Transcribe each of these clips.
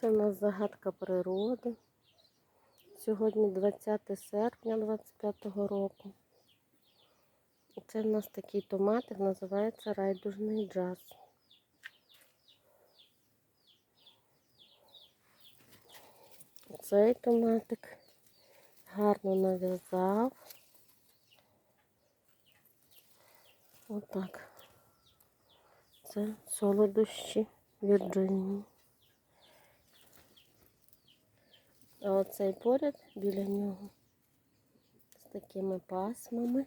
Це у нас загадка природи. Сьогодні 20 серпня 25-го року. Це в нас такий томатик, називається райдужний джаз. Цей томатик гарно нав'язав. Отак. Це солодощі Вірджинії. А оцей поряд біля нього з такими пасмами.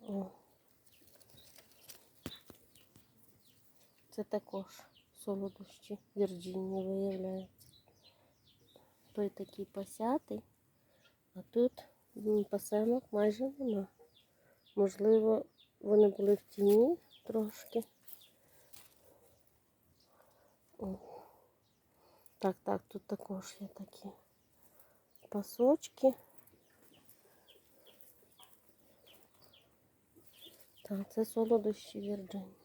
О. Це також солодощі Вірджинії виявляється. Той такий пасятий, а тут м, пасемок майже нема. Можливо, вони були в тіні трошки. Так, так, тут також є такі пасочки. Так, це солодощі Вірджинії.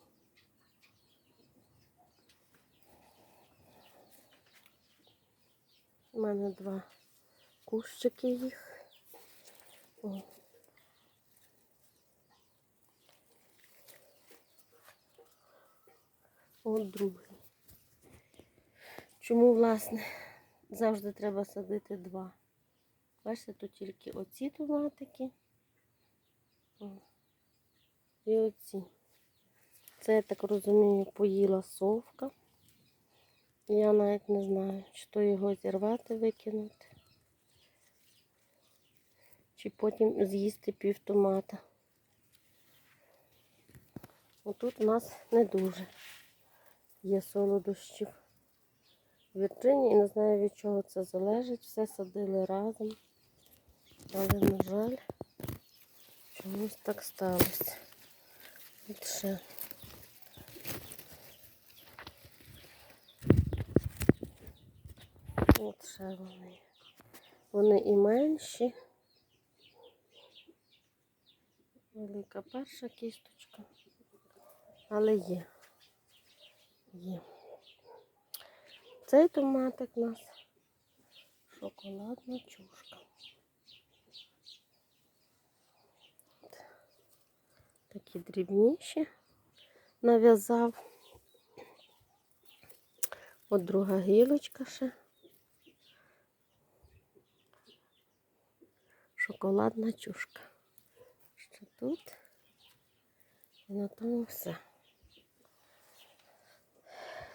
У мене два кущики їх. О. От другий. Чому, власне, завжди треба садити два? Бачите, тут тільки оці томатики. І оці. Це, я так розумію, поїла совка. Я навіть не знаю, чи то його зірвати, викинути, чи потім з'їсти пів томата. Отут у нас не дуже є солодощів. В Вірджинії не знаю від чого це залежить. Все садили разом. Але, на жаль, чомусь так сталося. От ще. От ще вони. Вони і менші. Велика перша кісточка. Але є. Є. Цей томатик у нас шоколадна чушка. Такі дрібніші нав'язав. От друга гілочка ще. Шоколадна чушка. Ще тут. І на тому все.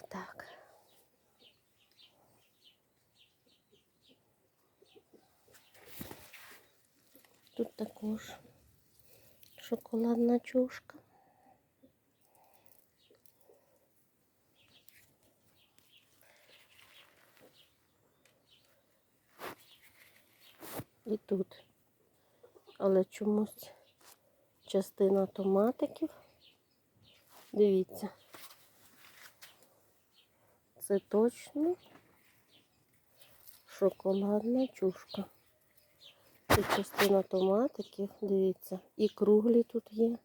Так. Тут також шоколадна чушка. І тут. Але чомусь частина томатиків. Дивіться. Це точно шоколадна чушка. Це частина томатиків, дивіться, і круглі тут є,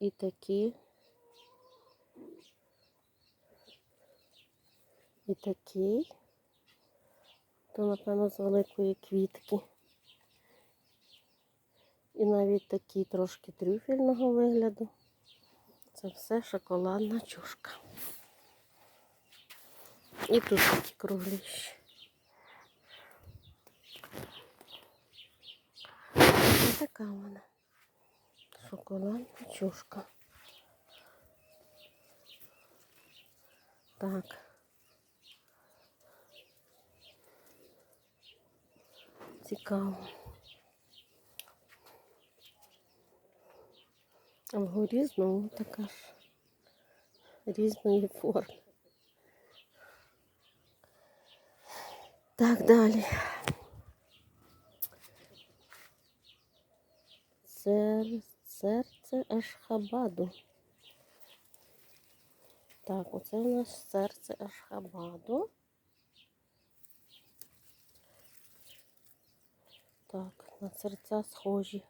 і такі, і такий, то, напевно, з великої квітки. І навіть такий трошки трюфельного вигляду. Це все шоколадна чушка. І тут такі кругліші. Така вона. Шоколадна чушка. Так. Цікаво. А вгорі знову така ж різної форми. Так, далі. Серце Ашхабаду. Так, оце у нас серце Ашхабаду. Так, на серця схожі.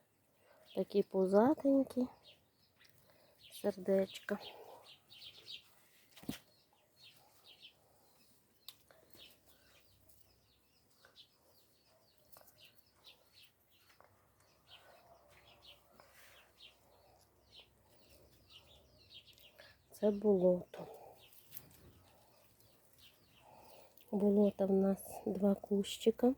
Такі пузатенькі сердечка. Це болото. Болота в нас два кущика.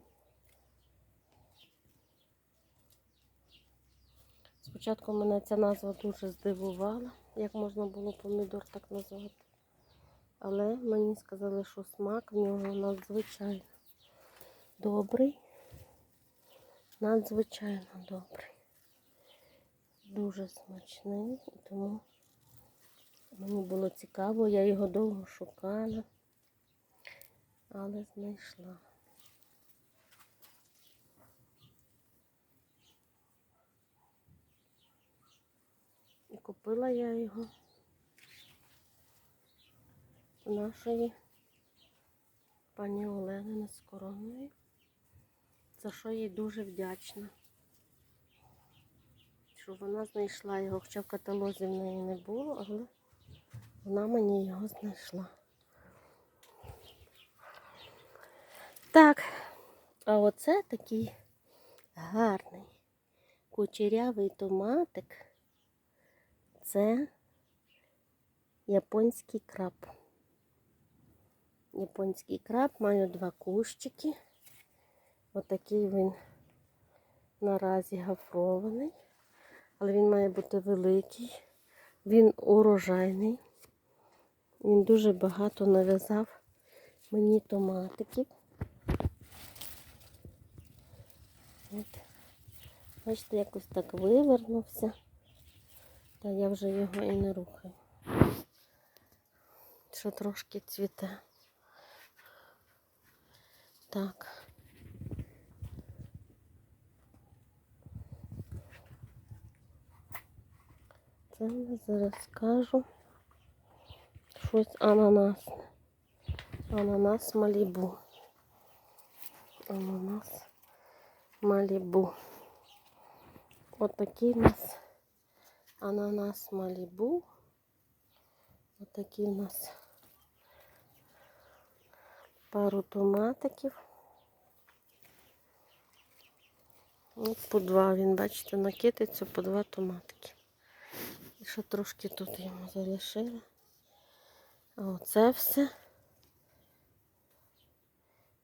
Спочатку мене ця назва дуже здивувала, як можна було помідор так назвати. Але мені сказали, що смак в нього надзвичайно добрий. Надзвичайно добрий. Дуже смачний, тому мені було цікаво, я його довго шукала, але знайшла. І купила я його у нашої пані Олени з короною, за що їй дуже вдячна. Що вона знайшла його, хоча в каталозі в неї не було, але вона мені його знайшла. Так, а оце такий гарний кучерявий томатик. Це японський краб. Японський краб, маю два кущики. Отакий він наразі гафрований, але він має бути великий. Він урожайний. Він дуже багато нав'язав мені томатиків. От. Бачите, якось так вивернувся. Та я вже його і не рухаю. Що трошки цвіте. Так. Це я зараз скажу щось ананасне. Ананас Малібу. Ананас Малібу. Отакий у нас ананас Малібу. Отакі у нас пару томатиків. От по два він, бачите, на по два томатики. І ще трошки тут йому залишили. Оце все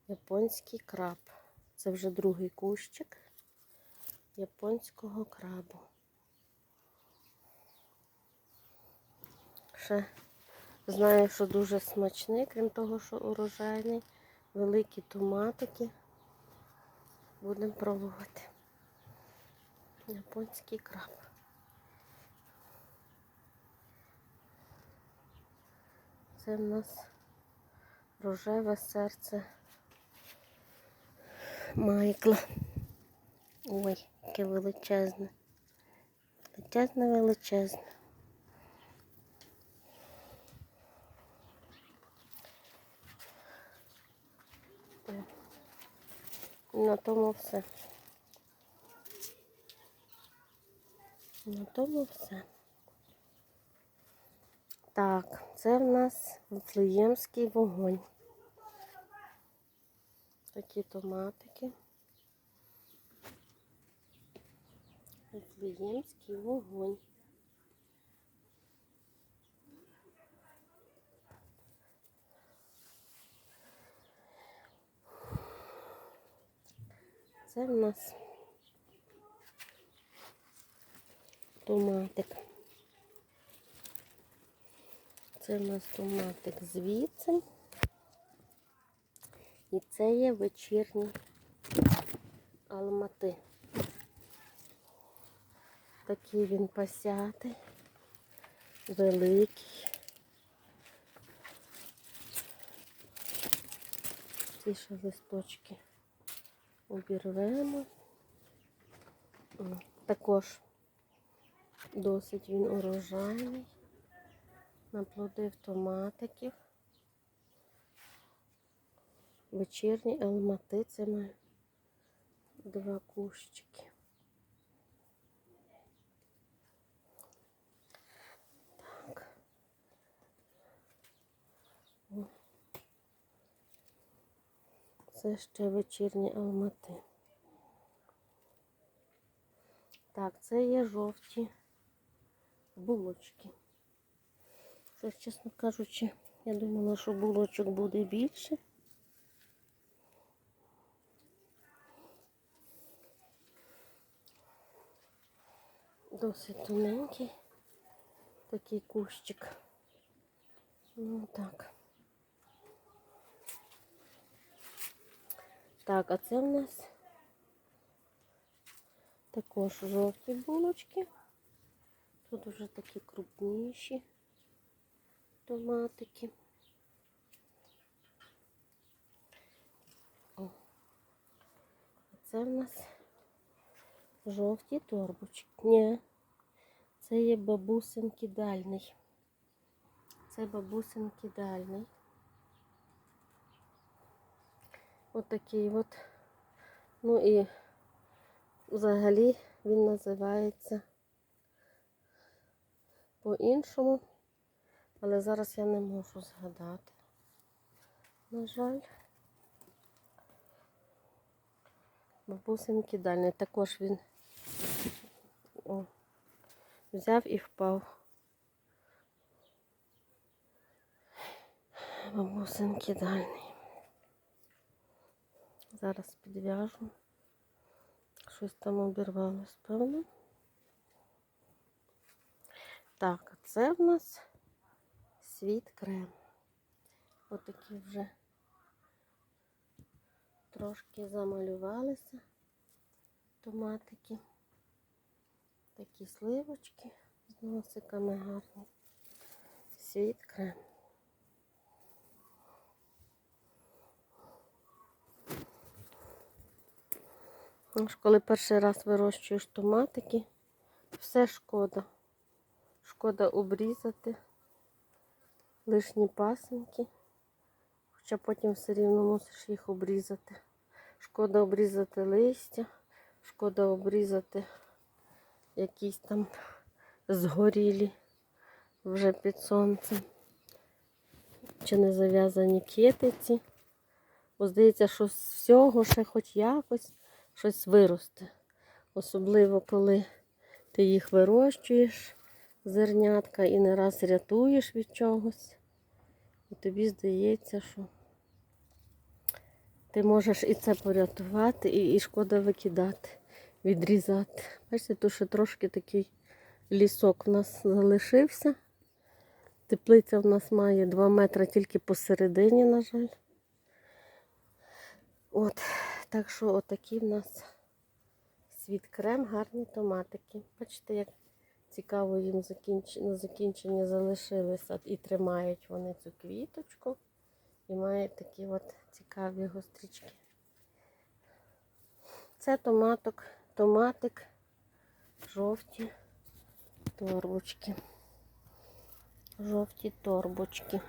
японський краб. Це вже другий кущик японського крабу. Ще знаю, що дуже смачний, крім того, що урожайний. Великі томатики. Будемо пробувати. Японський краб. Це в нас рожеве серце Майкла. Ой, яке величезне. Величезне, величезне. На тому все. На тому все. Так, це в нас Вифлеємський вогонь. Такі томатики. Вифлеємський вогонь. Це в нас томатик. Це в нас томатик звідси. І це є вечірні алмати. Такий він пасятий, великий. Ці ще листочки обірвемо. Також досить він урожайний наплодив томатиків. Вечірні алмати це ми два кущики. Так. Це ще вечірні алмати. Так, це є жовті булочки. Щось, чесно кажучи, я думала, що булочок буде більше. Досить тоненький такий кущик. Ну так. Так, а це в нас також жовті булочки. Тут вже такі крупніші томатики. О. Це в нас жовті торбочки. Ні, це є бабусин кидальний. Це бабусин кидальний. Отакий от. Ну і взагалі він називається по-іншому, але зараз я не можу згадати. На жаль. Бабусин кидальний. Також він о, взяв і впав. Бабусин кидальний. Зараз підв'яжу. Щось там обірвалось, певно. Так, це в нас світ крем. Отакі вже трошки замалювалися томатики. Такі сливочки з носиками гарні. Світ крем. Ну ж, Коли перший раз вирощуєш томатики, все шкода. Шкода обрізати лишні пасенки, хоча потім все рівно мусиш їх обрізати. Шкода обрізати листя, шкода обрізати якісь там згорілі вже під сонцем. Чи не зав'язані китиці. Бо здається, що з всього ще хоч якось щось виросте. Особливо, коли ти їх вирощуєш, зернятка, і не раз рятуєш від чогось. І тобі здається, що ти можеш і це порятувати, і, і шкода викидати, відрізати. Бачите, тут ще трошки такий лісок у нас залишився. Теплиця в нас має 2 метри тільки посередині, на жаль. От, так що отакі в нас світ крем, гарні томатики. Бачите, як цікаво їм закінч... на закінчення залишилися і тримають вони цю квіточку. І мають такі от цікаві гострічки. Це томаток, томатик, жовті торбочки. Жовті торбочки.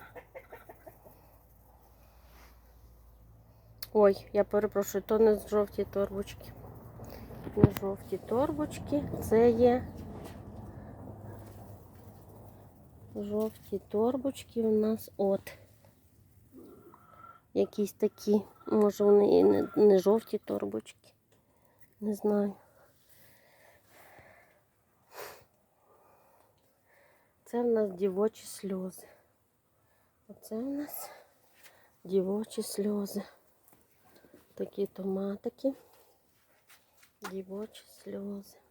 Ой, я перепрошую, то не жовті торбочки. Не жовті торбочки. Це є жовті торбочки у нас от. Якісь такі, може вони і не, не жовті торбочки. Не знаю. Це в нас дівочі сльози. Оце в нас дівочі сльози. Такі томатики, дівочі сльози.